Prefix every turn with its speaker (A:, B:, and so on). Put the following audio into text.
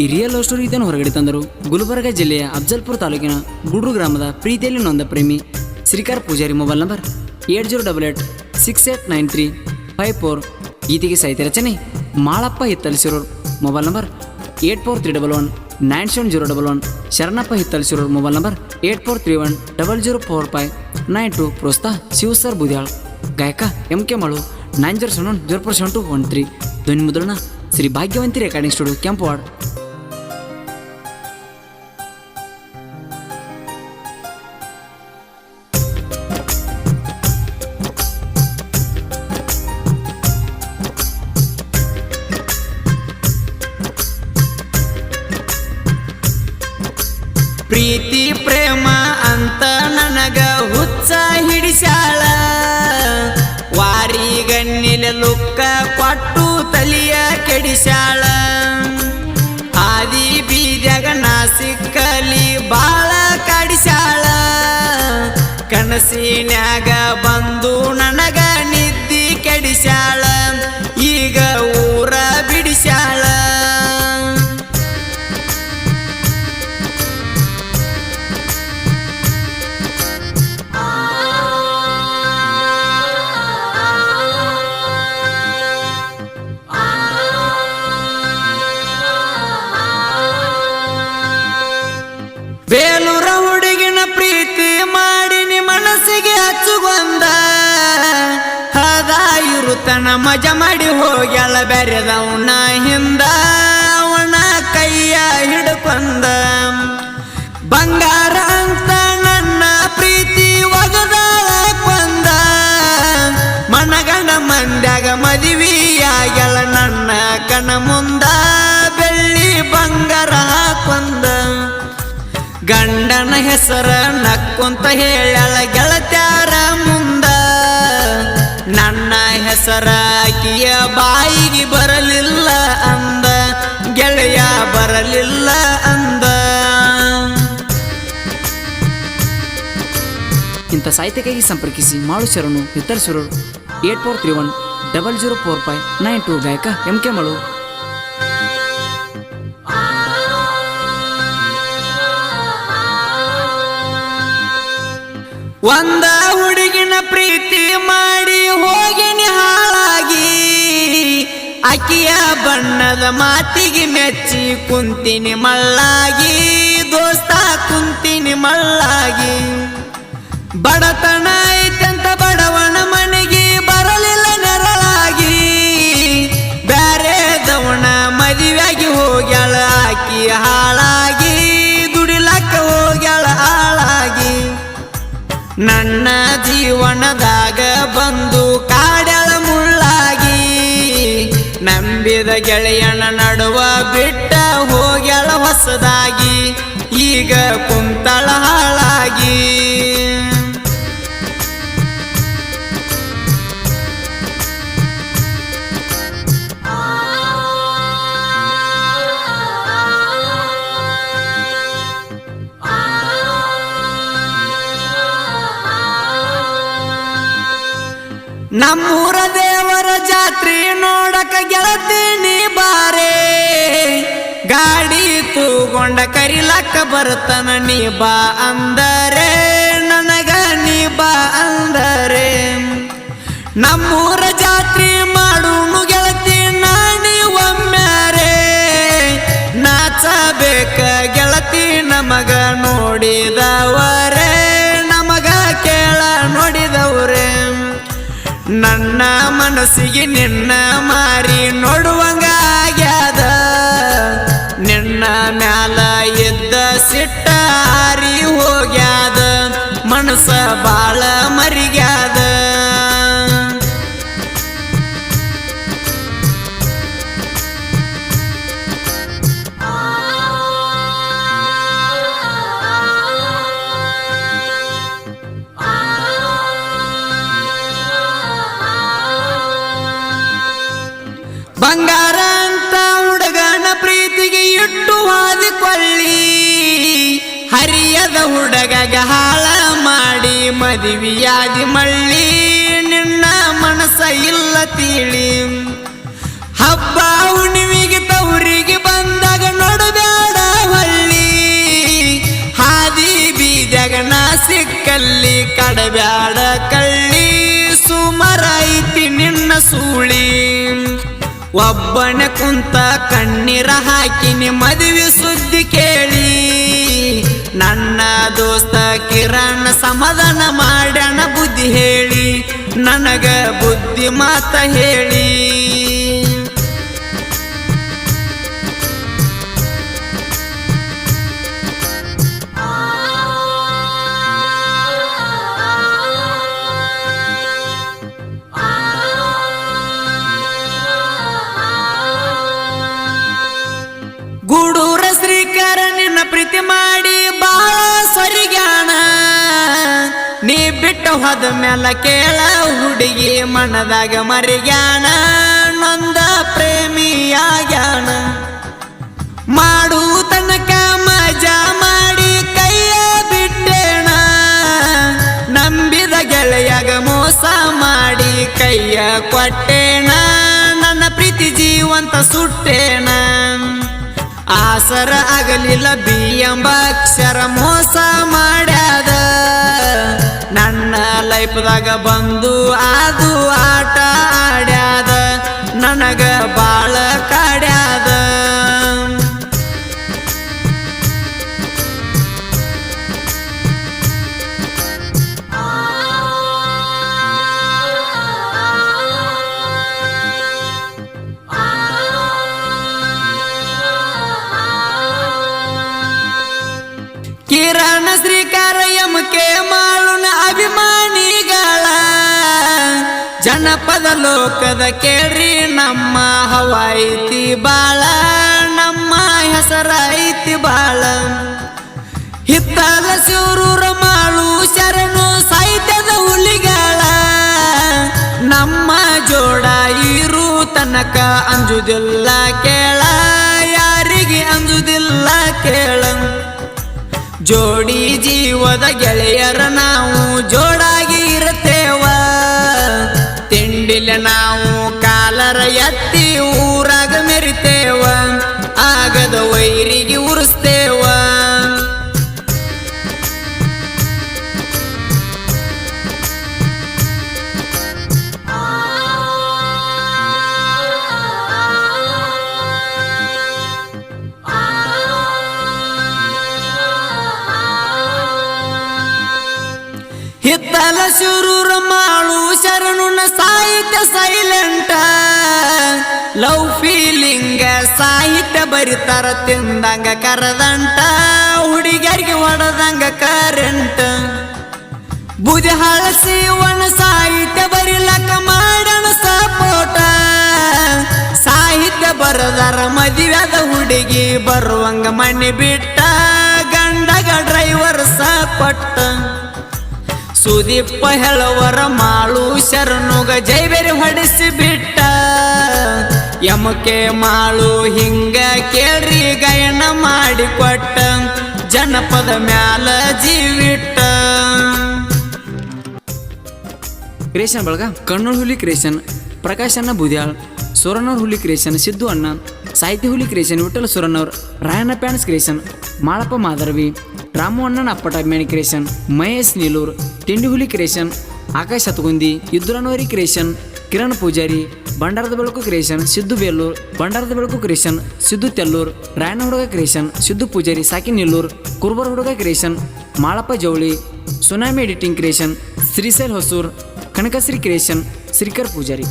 A: ಈ real love story ಇದನ್ನು ಹೊರಗಡೆ ತಂದರು? ಗುಲ್ಬರ್ಗ ಜಿಲ್ಲೆಯ ಅಫ್ಜಲ್ಪುರ ತಾಲೂಕಿನ ಗುಡ್ರು ಗ್ರಾಮದ ಪ್ರೀತಿಯಲ್ಲಿ ನೊಂದ ಪ್ರೇಮಿ Shrikar Pujari mobile number eight zero double eight six eight nine three five four ಗೀತೆಗೆ ಸಾಹಿತ್ಯ ರಚನೆ Malappa ಹಿತ್ತಲಿಸಿರೋರು mobile number eight four three double one nine seven zero double one Sharanappa ಹಿತ್ತಲಿಸಿರೋರು mobile number eight four three one double zero four five nine two ಪ್ರೋಸ್ತಾ Shiva sir Budyal. ಗಾಯಕ M K Malu nine zero seven zero four seven two one three. ಧ್ವನಿ ಮುದ್ರಣ ಶ್ರೀ ಭಾಗ್ಯವಂತಿ recording studio Kempawad.
B: ಲುಕ್ಕ ಕೊಟ್ಟು ತಲಿಯ ಕೆಡಿಸ್ಯಾಳ. ಆದಿ ಬೀದ್ಯಾಗ ನಾ ಸಿಕ್ಕಲಿ ಬಾಳ ಕಾಡಿಸ್ಯಾಳ. ಕನಸಿನ್ಯಾಗ ಬಂದು ಬೆರೆದವನ ಹಿಂದ ಅವನ ಕೈಯ ಹಿಡ್ಕೊಂದ. ಬಂಗಾರ ಅಂತ ನನ್ನ ಪ್ರೀತಿ ಒಗದ ಕೊಂದ. ಮನಗಂಡ ಮಂದ್ಯಾಗ ಮದುವೆಯಾಗಲ ನನ್ನ ಕಣ ಮುಂದ ಬೆಳ್ಳಿ ಬಂಗಾರ ಹಾಕೊಂದ. ಗಂಡನ ಹೆಸರ ನಕ್ಕೊಂತ ಹೇಳಲ ಗೆಳತ್ಯಾರ ಹೆಸರ ಆಕಿಯ ಬಾಯಿಗೆ ಬರಲಿಲ್ಲ ಅಂದ ಗೆಳೆಯ ಬರಲಿಲ್ಲ ಅಂದ.
A: ಇಂಥ ಸಾಹಿತ್ಯಕ್ಕಾಗಿ ಸಂಪರ್ಕಿಸಿ Malu Sharanu ಹಿತ್ತರ್ಸುರರು eight four three one double zero four five nine two ಗಾಯಕ ಎಂ ಕೆ ಮಳು.
B: ಒಂದ ಹುಡುಗಿನ ಪ್ರೀತಿ ಮಾಡಿ ಹಾಳಾಗಿ ಅಕ್ಕಿಯ ಬಣ್ಣದ ಮಾತಿಗೆ ಮೆಚ್ಚಿ ಕುಂತಿನಿ ಮಳ್ಳಾಗಿ ದೋಸ್ತ ಕುಂತಿನಿ ಮಳ್ಳಾಗಿ. ಬಡತನ ನಂಬಿದ ಗೆಳೆಯನ ನಡುವ ಬಿಟ್ಟ ಹೋಗ್ಯಾಳ ಹೊಸದಾಗಿ ಈಗ ಕುಂತಳ ಹಾಳಾಗಿ. ನಮ್ಮೂರ ಜಾತ್ರೆ ನೋಡಕ ಗೆಳತೀನಿ ಬಾರೆ. ಗಾಡಿ ತೂಗೊಂಡ ಕರಿಲಕ್ಕ ಬರ್ತನ ನೀ ಬಾ ಅಂದರೆ, ನನಗ ನೀ ಬಾ ಅಂದರೆ. ನಮ್ಮೂರ ಜಾತ್ರಿ ಮಾಡುನು ಗೆಳತಿ ನಾನಿ ಒಮ್ಮ್ಯಾರೆ ನಾಚಬೇಕ ಗೆಳತಿ ನಮಗ ನೋಡಿದವರೇ ನನ್ನ ಮನಸ್ಸಿಗೆ ನಿನ್ನ ಮಾರಿ ನೋಡುವಂಗ ಆಗ್ಯಾದ ನಿನ್ನ ಮ್ಯಾಲ ಎದ್ದ ಸಿಟ್ಟ ಹಾರಿ ಹೋಗ್ಯಾದ. ಮನಸ್ಸ ಬಾಳ ಮರಿಗ್ಯಾದ. ಹರಿಯದ ಹುಡುಗಗ ಹಾಳ ಮಾಡಿ ಮದುವಿಯಾಗಿ ಮಳ್ಳಿ ನಿನ್ನ ಮನಸ ಇಲ್ಲ ತಿಳಿ. ಹಬ್ಬ ಹುಣ್ಣಿಮೆಗೆ ತವರಿಗೆ ಬಂದಾಗ ನೋಡಬೇಡ ಹೊಳ್ಳಿ. ಹಾದಿ ಬೀದಾಗ ನಾ ಸಿಕ್ಕಲ್ಲಿ ಕಡಬ್ಯಾಡ ಕಳ್ಳಿ. ಸುಮರಾಯಿತಿ ನಿನ್ನ ಸೂಳಿ. ಒಬ್ಬನ ಕುಂತ ಕಣ್ಣೀರ ಹಾಕಿನಿ ಮದುವೆ ಸುದ್ದಿ ಕೇಳಿ. ನನ್ನ ದೋಸ್ತ ಕಿರಣ್ ಸಮಾಧಾನ ಮಾಡ್ಯಾನ ಬುದ್ಧಿ ಹೇಳಿ, ನನಗ ಬುದ್ಧಿ ಮಾತ ಹೇಳಿ. ಗೂಡೂರ ಶ್ರೀಕರ ನಿನ್ನ ಪ್ರೀತಿ ಮಾಡಿ ಸರಿಗಾಣ ನೀ ಬಿಟ್ಟು ಹೋದ ಮೇಲೆ ಕೇಳ ಹುಡುಗಿ ಮನದಾಗ ಮರಿಗ್ಯಾಣ, ನೊಂದ ಪ್ರೇಮಿಯಾಗ್ಯಾಣ. ಮಾಡು ತನಕ ಮಜಾ ಮಾಡಿ ಕೈಯ ಬಿಟ್ಟೇಣ, ನಂಬಿದ ಗೆಳೆಯಾಗ ಮೋಸ ಮಾಡಿ ಕೈಯ ಕೊಟ್ಟೇಣ, ನನ್ನ ಪ್ರೀತಿ ಜೀವಂತ ಸುಟ್ಟೇಣ. ಆಸರ ಆಗಲಿಲ್ಲ ಬಿ ಎಂಬ ಅಕ್ಷರ ಮೋಸ ಮಾಡ್ಯಾದ. ನನ್ನ ಲೈಫ್ದಾಗ ಬಂದು ಜನಪದ ಲೋಕದ ಕೇಳ್ರಿ, ನಮ್ಮ ಹವಾಯಿತಿ ಬಾಳ, ನಮ್ಮ ಹೆಸರೈತಿ ಬಾಳ. ಹಿತ್ತಲ ಶಿವರೂರ ಮಾಳು ಶರಣು ಸಾಹಿತ್ಯದ ಹುಲಿಗಳ. ನಮ್ಮ ಜೋಡ ಇರು ತನಕ ಅಂಜುದಿಲ್ಲ ಕೇಳ, ಯಾರಿಗೆ ಅಂಜುದಿಲ್ಲ ಕೇಳ. ಜೋಡಿ ಜೀವದ ಗೆಳೆಯರ ನಾವು ಜೋಡಾಗಿ மறையத்தில் ಹಿತ್ತಲ ಶಿರೂರ ಮಾಡು ಶರಣುನ ಸಾಹಿತ್ಯ ಸೈಲೆಂಟ ಲವ್ ಫೀಲಿಂಗ ಸಾಹಿತ್ಯ ಬರಿತಾರ ತಿಂದಂಗ ಕರದಂಟ. ಹುಡುಗರಿಗೆ ಹೊಡೆದಂಗ ಕರೆಂಟ್ ಬುದಿ ಹಳಸಿವನ ಸಾಹಿತ್ಯ ಬರಿಲಕ್ಕ ಮಾಡಣ ಸಪೋಟ ಸಾಹಿತ್ಯ ಬರದಾರ ಮದುವೆದ ಹುಡುಗಿ ಬರುವಂಗ ಮನೆ ಬಿಟ್ಟ. ಗಂಡಗ ಡ್ರೈವರ್ ಸಪಟ್ಟ ಸುದೀಪ ಹೇಳುವರ ಮಾಳು ಶರಣುಗ ಜೈಬೇರಿ ಹೊಡಿಸಿ ಬಿಟ್ಟ. ಯಮಕೆ ಮಾಳು ಹಿಂಗ ಕೇಳ್ರಿ ಗಾಯನ ಮಾಡಿಕೊಟ್ಟ ಜನಪದ ಮ್ಯಾಲ ಜೀವಿಟ್ಟ.
A: ಕ್ರಿಯೇಷನ್ ಬಳಗ, ಕಣ್ಣೂರ್ ಹುಲಿ ಕ್ರಿಯೇಷನ್ ಪ್ರಕಾಶ್ ಅಣ್ಣ ಬುದ್ಯಾಳ್ ಸೋರನವ್ರ ಹುಲಿ ಕ್ರಿಯೇಷನ್, ಸಿದ್ದು ಅಣ್ಣ ಸಾಹಿತ್ಯ ಹುಲಿ creation, Vithala Rayanna fans creation, Malappa Madaravi Ramu ಅಣ್ಣನ ಅಪ್ಪಟ ಅಭಿಮಾನಿ ಕ್ರಿಯೇಷನ್ ಮಹೇಶ್ ನೀಲೂರ್ ತಿಂಡಿ ಹುಲಿ ಕ್ರಿಯೇಷನ್ ಆಕಾಶ್ ಹತ್ಗುಂದಿ ಇದ್ದುರನವರಿ ಕ್ರಿಯೇಷನ್ ಕಿರಣ್ ಪೂಜಾರಿ ಬಂಡಾರದ ಬೆಳಕು ಕ್ರಿಯೇಷನ್ ಸಿದ್ದು ಬೇಲೂರ್ ಬಂಡಾರದ ಬೆಳಕು ಕ್ರಿಯೇಷನ್ ಸಿದ್ದು ತೆಲ್ಲೂರ್ ರಾಯಣ್ಣ ಹುಡುಗ ಕ್ರಿಯೇಷನ್ ಸಿದ್ದು ಪೂಜಾರಿ ಸಾಕಿ ನಿಲ್ಲೂರ್ ಕುರ್ಬರ್ ಹುಡುಗ creation Malappa Javali tsunami editing creation Srishail Hosur Kanakashri creation Shrikar Pujari